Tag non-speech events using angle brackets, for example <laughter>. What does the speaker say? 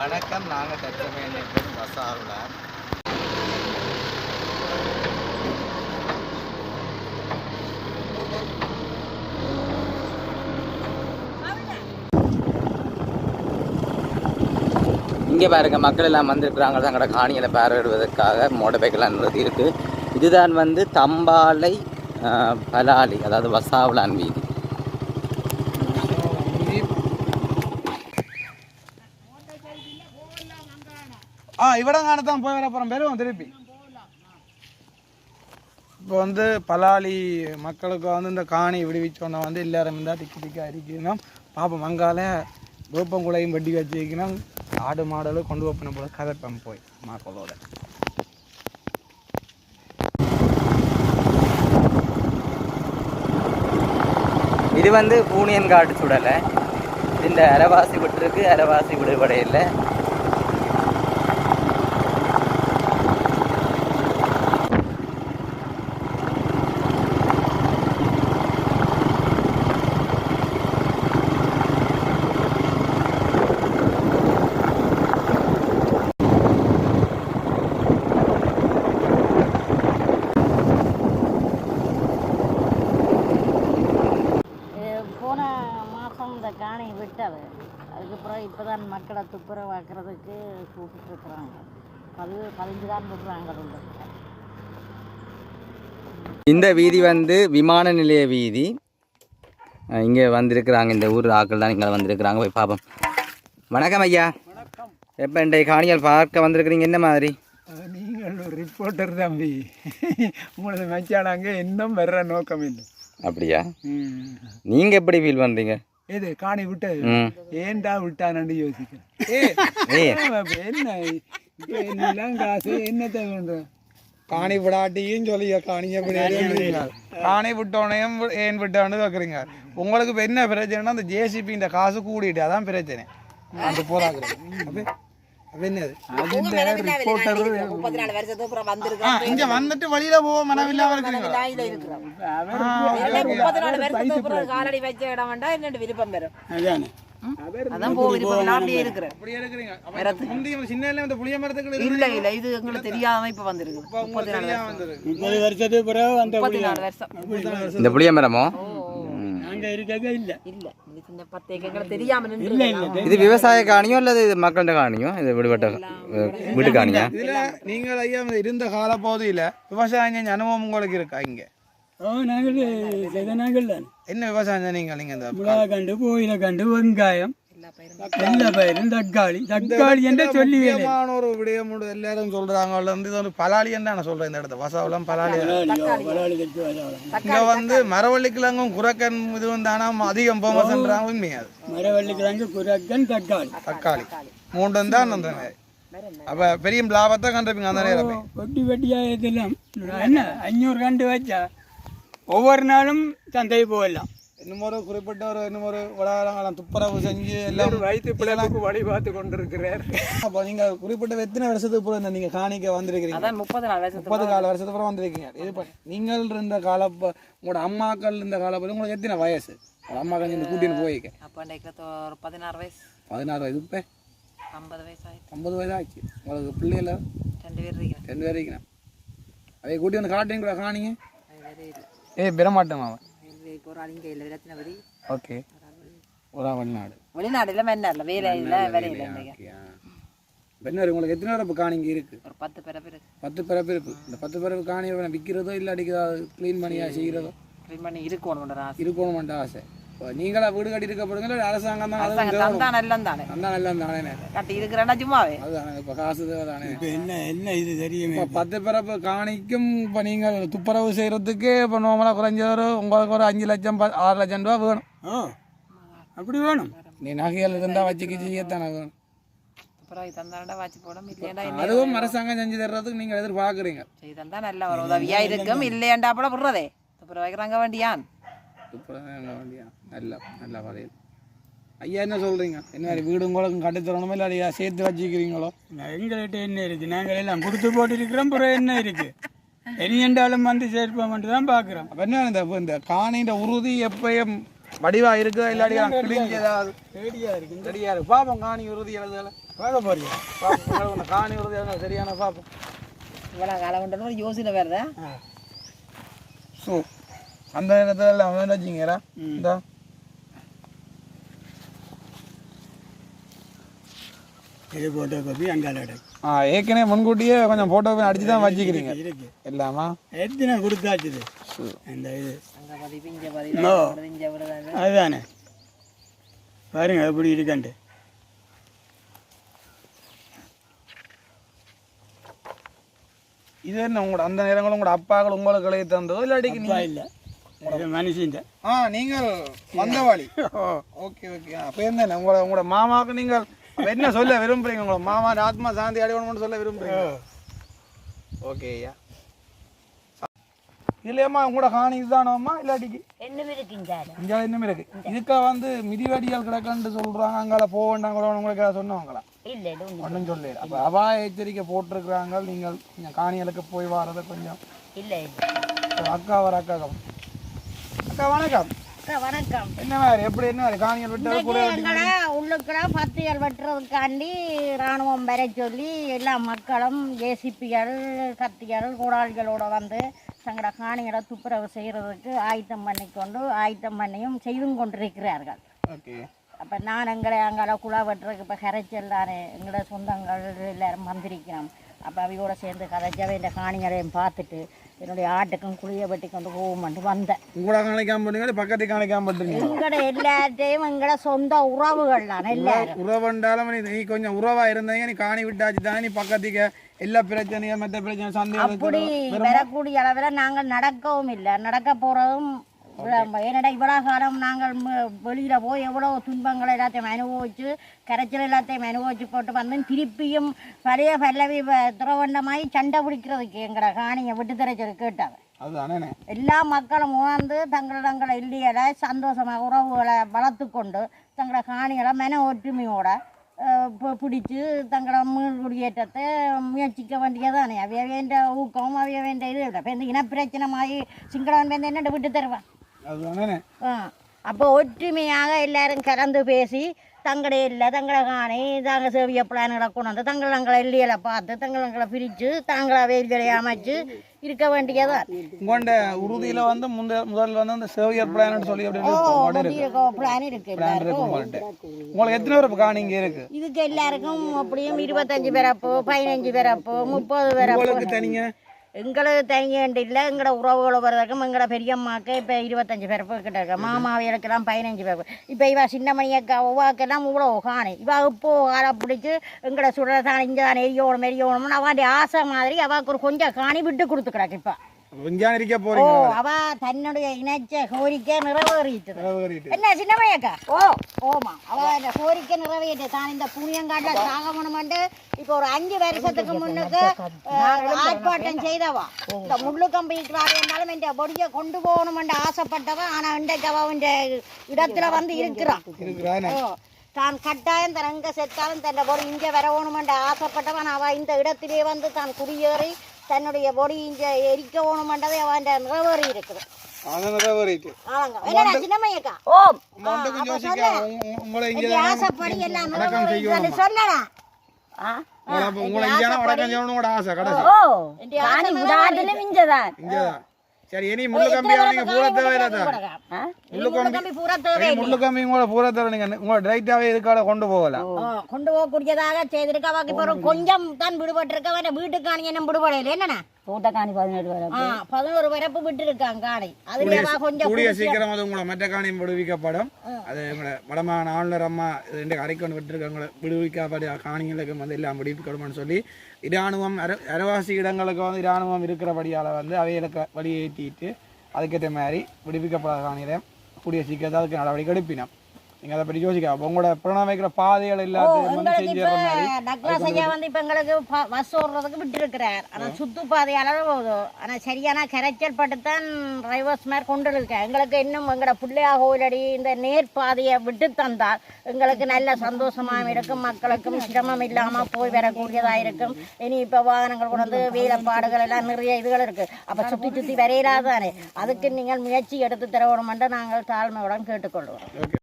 வணக்கம் நாங்கள் தற்சமயம் நிற்கும் பசாவில் இங்கே பாருங்க மக்கள் எல்லாம் வந்திருக்கிறாங்க. தங்களோட காணிகளை பார்வையிடுவதற்காக மோட்டர் பைக்கெல்லாம் நிறுத்தி இதுதான் வந்து தம்பாலை பலாலி அதாவது வசாவலான் வீதி. ஆ இவடம் காணத்தான் போய் வர போகிறோம் பெருவோம் திருப்பி. இப்போ வந்து பலாலி மக்களுக்கு வந்து இந்த காணி விடுவிச்சோன்னா வந்து எல்லாரும் இருந்தால் திக்கி திக்கி அரிக்கணும் பாப்போம் மங்கால வேப்பங்குளையும் வட்டி வச்சு வைக்கணும் ஆடு மாடலும் கொண்டு போப்பின போல கதைப்பேன் போய் மக்களோட இது வந்து பூனியன் காட்டு சுடலை. இந்த அரைவாசி விட்டுருக்கு அரைவாசி விடுபடையில் இது போன மாதம் இந்த காணி விட்டது அதுக்கப்புறம் இப்போ தான் மக்களை துப்புரவாக்குறதுக்கு கூப்பிட்டுருக்குறாங்க பதிவு பதிஞ்சு தான் உள்ள இந்த வீதி வந்து விமான நிலைய வீதி. இங்கே வந்திருக்கிறாங்க இந்த ஊர் ஆட்கள் தான் இங்கே வந்திருக்கிறாங்க. போய் பார்ப்போம். வணக்கம் ஐயா. எப்போ இன்றைய காணிகள் பார்க்க வந்திருக்கிறீங்க? என்ன மாதிரி? நீங்கள் ஒரு ரிப்போர்ட்டர் தம்பி. உங்களது மச்சானாங்க இன்னும் வர்ற நோக்கம் இல்லை. அப்படியா? நீங்கள் எப்படி ஃபீல் பண்ணுறீங்க இது காணி விட்டது? ஏன்டா விட்டானு யோசிக்கிறேன். என்ன இப்ப என்னெல்லாம் காசு என்னத்தை வேண்டும் காணி விடாட்டியும் சொல்லிய? காணிய விடாது காணி விட்டோனையும் வி- ஏன் விட்டான்னு கேட்குறீங்க உங்களுக்கு இப்போ என்ன பிரச்சனைனா அந்த ஜேசிபி இந்த காசு கூடிட்டு அதான் பிரச்சனை. அந்த வந்திருக்கிறோம். இங்க வந்துட்டு வழியில போக மனவில்லாம இருக்கிறீங்க காலடி வச்ச இடம் வேண்டாம் விருப்பம் பெறும் அதான் போ விருப்பம் நான் அப்படியே இருக்கிறேன் இல்ல இல்ல இது எங்களுக்கு தெரியாம இப்ப வந்திருக்கு முப்பத்தி நாலு வருஷத்துக்கு பிறகு முப்பத்தி நாலு வருஷம். இந்த புளிய மரமோ? நாங்க இருக்கவே இல்லை. இல்ல இது விவசாய காணியோ அல்லது இது மக்கள்கிட்ட காணியோ? இது விடுபட்ட வீட்டு காணியா? இதுல நீங்கள் ஐயா இருந்த கால பகுதியில விவசாயம் அனுபவம் உங்களுக்கு இருக்கா இங்க? நாங்கள் செய்த நாங்கள் தான். என்ன விவசாயம் செஞ்சீங்க நீங்க இந்த மிளகா கண்டு கோயில கண்டு வெங்காயம். எல்லா பயிரும் தக்காளி. தக்காளி என்ற சொல்லி வேலை முக்கியமான ஒரு விடயம் உண்டு. எல்லாரும் சொல்றாங்க. வந்து இது நான் சொல்றேன் இந்த இடத்த. வசாவளம் பலாலி. பலாளி இங்க வந்து மரவள்ளி கிழங்கும் குரக்கன் இது வந்து ஆனா அதிகம் ஃபேமஸ்ன்றாங்க உண்மை அது. மரவள்ளி கிழங்கு குரக்கன் தக்காளி. தக்காளி மூன்றும் தான் அந்த. அப்ப பெரிய லாபத்தை கண்டிருப்பீங்க அந்த நேரம். வெட்டி வெட்டியாக இதெல்லாம் என்ன? அஞ்சூறு கண்டு வச்சா? ஒவ்வொரு நாளும் சந்தை போகலாம். இன்னும் ஒரு குறிப்பிட்ட ஒரு இன்னும் ஒரு வளகாலம் துப்புரவு செஞ்சு எல்லாம் வயிற்று பிள்ளைக்கு வழி பார்த்து கொண்டிருக்கிறார். அப்போ நீங்க குறிப்பிட்ட எத்தனை வருஷத்துக்கு அப்புறம் இந்த நீங்க காணிக்க வந்திருக்கிறீங்க? அதான் முப்பத்தி நாலு வருஷத்துக்கு முப்பது கால வருஷத்துக்கு அப்புறம் வந்திருக்கீங்க. இது பண்ணி நீங்கள் இருந்த கால உங்களோட அம்மாக்கள் இருந்த காலப்போ உங்களுக்கு எத்தனை வயசு? அம்மாக்கள் இந்த கூட்டின்னு போய்க்க. அப்போ ஒரு பதினாறு வயசு. பதினாறு வயது இப்போ? ஐம்பது வயசு ஆயிடுச்சு. ஐம்பது வயது ஆச்சு. உங்களுக்கு பிள்ளைகள ரெண்டு பேர் இருக்கிறேன். ரெண்டு பேர் இருக்கணும் அதை கூட்டி வந்து காட்டுறீங்க கூட காணிங்க. அது வேறு இது. ஏய் பெறமாட்டேன் அவன். ஓகே. ஒரு வெளிநாடு. வெளிநாடுல. மன்னார்ல வேலை இல்லை வேலை இல்லை இன்றைக்கு பெண்ணர் உங்களுக்கு எத்தனை பேர் இப்போ காணிங்க இருக்கு? ஒரு பத்து பேரை பேர் பத்து பிறப்பிருக்கு இந்த பத்து பிறப்பு காணி விற்கிறதோ இல்லை அடிக்கிறதோ க்ளீன் பண்ணியா செய்கிறதோ? க்ளீன் பண்ணி இருக்கணும் ஆசை. இருக்கணுமென்ற ஆசை. நீங்களா வீடு கட்டி இருக்க இல்லை அரசாங்கம் தான் அரசாங்கம் தந்தான் எல்லாம் தானே அதான் நல்லா தானே கட்டி இருக்கிறேன்னா சும்மாவே அதுதானே இப்போ காசு தானே இப்போ என்ன என்ன இது தெரியுமே இப்போ பத்து பிறப்பு காணிக்கும் இப்போ நீங்கள் துப்புரவு செய்கிறதுக்கு இப்போ நார்மலாக குறைஞ்ச ஒரு உங்களுக்கு ஒரு அஞ்சு லட்சம் ஆறு லட்சம் ரூபா வேணும் அப்படி வேணும் நீ நகைகள் இருந்தால் வச்சுக்கி செய்யத்தானே வேணும் அதுவும் அரசாங்கம் செஞ்சு தர்றதுக்கு நீங்கள் எதிர்பார்க்குறீங்க செய்து தந்தா நல்ல ஒரு உதவியா இருக்கும் இல்லையாண்டா போல விடுறதே அப்புறம் வைக்கிறாங்க வேண்டியான் துப்புரவு வேண்டியா? நல்ல நல்ல வரையில் ஐயா என்ன சொல்கிறீங்க என்ன மாதிரி வீடு உங்களுக்கு கட்டி தரணுமா இல்லை ஐயா சேர்த்து வச்சுக்கிறீங்களோ? எங்கள்கிட்ட என்ன இருக்கு? நாங்கள் எல்லாம் கொடுத்து போட்டு இருக்கிறோம் பிறகு என்ன இருக்கு? இனி என்றாலும் வந்து சேர்ப்போம்ட்டு தான் பார்க்குறோம். அப்போ என்ன இந்த இந்த காணின்ற உறுதி எப்பயும் வடிவா இருக்குதா கிழிஞ்சு ஏதாவது? ரெடியாக இருக்கு. ரெடியா இருக்கு. பாப்போம் காணி உறுதி எழுதல பார்க்க போறியா காணி வருது என்ன சரியான பார்ப்போம் இவ்வளோ காலம் யோசனை வருதா ஸோ அந்த நேரத்தில் எல்லாம் அவன் வச்சிங்கடா இந்த. இது போட்டோ காப்பி அங்கால கிடக்கு ஆ ஏற்கனவே முன்கூட்டியே கொஞ்சம் ஃபோட்டோ அடிச்சு தான் வச்சுக்கிறீங்க. இருக்கு எல்லாமா எத்தனை கொடுத்தாச்சுது அந்த இது. அதுதானே. பாருங்க எப்படி இருக்கான்ட்டு. இது என்ன உங்களோட அந்த நேரங்களும் உங்களோட அப்பாக்கள் உங்களுக்கு தந்ததோ நீங்க இல்லை. மனுஷன் ஆ நீங்கள் வந்தவாளி. <laughs> Okay okay. அப்போ என்ன உங்களோட உங்களோட மாமாவுக்கு நீங்கள் என்ன சொல்ல விரும்புறீங்க? உங்களோட மாமா ஆத்மா சாந்தி அடையணும்னு சொல்ல விரும்புறீங்க? ஓகே ஐயா. இல்லையம்மா உங்களோட காணி இதுதானோம்மா இல்லாட்டிக்கு? என்ன இருக்குங்க இங்கே இன்னும் இருக்கு. இதுக்கா வந்து மிதிவடியால் கிடக்குன்னு சொல்றாங்க. அங்கால போக வேண்டாம் கூட உங்களுக்கு சொன்னவங்களா இல்லை ஒன்றும் சொல்லல. அப்போ அபாய எச்சரிக்கை போட்டிருக்கிறாங்க. நீங்கள் கொஞ்சம் காணிகளுக்கு போய் வர்றதை கொஞ்சம் இல்லை அக்கா வர அக்கா அக்கா வணக்கம். வணக்கம். என்ன மாதிரி? எப்படி என்ன மாதிரி? காணிகள் விட்டு கூட இன்னைக்கு எங்களை உள்ளுக்குள்ள பத்தியல் வெட்டுறதுக்காண்டி இராணுவம் வர சொல்லி எல்லா மக்களும் ஏசிபிகள் கத்திகள் கூடாளிகளோட வந்து தங்களோட காணிகளை துப்புரவு செய்கிறதுக்கு ஆயத்தம் பண்ணிக்கொண்டு ஆயத்தம் பண்ணியும் செய்தும் கொண்டிருக்கிறார்கள். அப்போ நான் எங்களை அங்கே குழா வெட்டுறதுக்கு இப்போ கரைச்சல் தானே? எங்களோட சொந்தங்கள் எல்லாரும் வந்திருக்கிறோம். அப்போ அவையோட சேர்ந்து கதைச்சவை இந்த காணிகளையும் பார்த்துட்டு என்னுடைய ஆட்டுக்கும் குழியை வெட்டி கொண்டு போகும்ட்டு வந்தேன். உங்களோட காணிக்காம பண்ணீங்க பக்கத்து காணிக்காம பண்ணுறீங்க எங்களோட எல்லாத்தையும் எங்களோட சொந்த உறவுகள் தான் எல்லாரும். உறவுண்டாலும் நீ கொஞ்சம் உறவா இருந்தீங்க நீ காணி விட்டாச்சு தானே நீ பக்கத்துக்கு எல்லா பிரச்சனையும் மற்ற பிரச்சனை அப்படி சந்தேகம் வரக்கூடிய அளவில் நாங்கள் நடக்கவும் இல்லை. நடக்க போகிறதும் ஏன்னடா இவ்வளோ காலம் நாங்கள் வெளியில் போய் எவ்வளோ துன்பங்கள் எல்லாத்தையும் அனுபவிச்சு கரைச்சல் எல்லாத்தையும் அனுபவிச்சு போட்டு வந்து திருப்பியும் பழைய பல்லவி துறவண்டமாய் சண்டை பிடிக்கிறதுக்கு எங்களை காணியை விட்டு தரைச்சல் கேட்டாங்க எல்லா மக்களும் உணர்ந்து தங்கள் தங்களை இல்லையலை சந்தோஷமாக உறவுகளை வளர்த்து கொண்டு தங்களை காணிகளை மன ஒற்றுமையோட பிடிச்சு தங்களை மீள் குடியேற்றத்தை முயற்சிக்க வேண்டியதானே. அவைய வேண்ட ஊக்கம் அவைய வேண்ட இது இப்போ இந்த இனப்பிரச்சனை மாதிரி சிங்களவன் வந்து என்னட்டு விட்டு தருவான் அப்போ ஒற்றுமையாக எல்லாரும் கலந்து பேசி தங்களே இல்லை தங்களை காணி தாங்க சேவிய பிளான்களை கொண்டு வந்து தங்களை தங்களை இல்லையில பார்த்து தங்களை தங்களை பிரித்து தங்களை வேல்களை அமைச்சு இருக்க வேண்டியதான் உங்கள்ட உறுதியில வந்து முந்த முதல்ல வந்து அந்த சேவியர் பிளான் சொல்லி பிளான் இருக்கு. உங்களுக்கு எத்தனை பேர் காணி இங்க இருக்கு? இதுக்கு எல்லாருக்கும் அப்படியும் இருபத்தஞ்சு பிறப்பு பதினஞ்சு பிறப்பு முப்பது உங்களுக்கு தனிங்க? எங்களுக்கு தனியண்டு இல்லை. எங்களோட உறவுகள் வர்றதுக்கும் எங்களோட பெரியம்மாக்கு இப்போ இருபத்தஞ்சு பிறப்பு கிட்ட இருக்கு. மாமாவியலுக்கெல்லாம் பதினஞ்சு பிறப்பு இப்போ இவ சின்னமணி அக்கா உவாக்கெல்லாம் இவ்வளோ காணி. இவ இப்போ காலை பிடிச்சி எங்களோட சுடதான் இங்கே தான் எரியணும் எரியணும்னு அவன் ஆசை மாதிரி அவக்கு ஒரு கொஞ்சம் காணி விட்டு கொடுத்துக்கிறாக்கு இப்போ. தன்னுடைய இணைச்ச கோரிக்கை நிறைவேறிட்டு நிறைவேறிட்டு. என்ன சின்னமையக்கா ஓ ஓமா அவ இந்த கோரிக்கை நிறைவேற்று தான் இந்த புண்ணியங்காட்டில் சாகமணுமெண்டு இப்போ ஒரு அஞ்சு வருஷத்துக்கு முன்னுக்கு ஆர்ப்பாட்டம் செய்தவா இந்த முள்ளு கம்பி இருந்தாலும் இந்த பொடியை கொண்டு போகணுமெண்டு ஆசைப்பட்டவா ஆனா இன்றைக்கு அவ இந்த இடத்துல வந்து இருக்கிறான் தான் கட்டாயம் தன் எங்க செத்தாலும் தன்னை பொடி இங்கே வரணுமென்று ஆசைப்பட்டவன் அவ இந்த இடத்திலே வந்து தான் குடியேறி தன்னுடைய பொடி இங்கே எரிக்க வேணுமென்றதை அவன் நிறைவேறி இருக்குது. ஆசைப்படி எல்லாம் காணி சரி இனி முள்ளு கம்பி நீங்க பூரா தேவையில்லை தான் முள்ளு கம்பி பூரா தேவை இனி முள்ளு கம்பி உங்களோட பூரா தேவை நீங்க உங்களை டைட்டாவே இதுக்காக கொண்டு போகலாம் கொண்டு போகக்கூடியதாக செய்திருக்க அவக்கு இப்போ கொஞ்சம் தான் விடுபட்டிருக்க அவன் வீட்டு காணி என்ன விடுபடையில் என்னண்ணா? தோட்ட காணி பதினெட்டு வரை ஆ பதினோரு வரப்பு விட்டு இருக்காங்க காணி அதுல கொஞ்சம் கூடிய சீக்கிரம் அது உங்களை மற்ற காணியும் விடுவிக்கப்படும். அது வடமான ஆளுநர் அம்மா ரெண்டு அரைக்கொண்டு விட்டுருக்காங்க விடுவிக்கப்பட காணிகளுக்கு வந்து எல்லாம் விடுவிக்கப்படும்னு சொல்லி இராணுவம் அர அரவாசி இடங்களுக்கு வந்து இராணுவம் இருக்கிறபடியால் வந்து அவைகளுக்கு வழியேற்றிட்டு அதுக்கேற்ற மாதிரி விடுவிக்கப்படாத காணியில கூடிய சீக்கிரத்தில் அதுக்கு நடவடிக்கை எடுப்பினோம். நீங்கள் அதை பற்றி யோசிக்க உங்களோட பிரணம் வைக்கிற பாதைகள் மாதிரி டக்ளாஸ் ஐயா வந்து இப்ப எங்களுக்கு பஸ் ஓடுறதுக்கு விட்டு இருக்கிறார் ஆனா சுத்து பாதையால போகுது. ஆனா சரியான கரைச்சல் பட்டுத்தான் டிரைவர்ஸ் மாதிரி கொண்டு இருக்கேன் எங்களுக்கு இன்னும் எங்களோட பிள்ளையா கோயிலடி இந்த நேர் பாதையை விட்டு தந்தால் எங்களுக்கு நல்ல சந்தோஷமாகவும் இருக்கும். மக்களுக்கும் சிரமம் இல்லாம போய் வரக்கூடியதா இருக்கும். இனி இப்ப வாகனங்கள் கொண்டு வந்து வேலைப்பாடுகள் எல்லாம் நிறைய இதுகள் இருக்கு. அப்ப சுத்தி சுத்தி வரையிலாதானே அதுக்கு நீங்கள் முயற்சி எடுத்து தர வேணுமென்று நாங்கள் தாழ்மையுடன் கேட்டுக்கொள்வோம்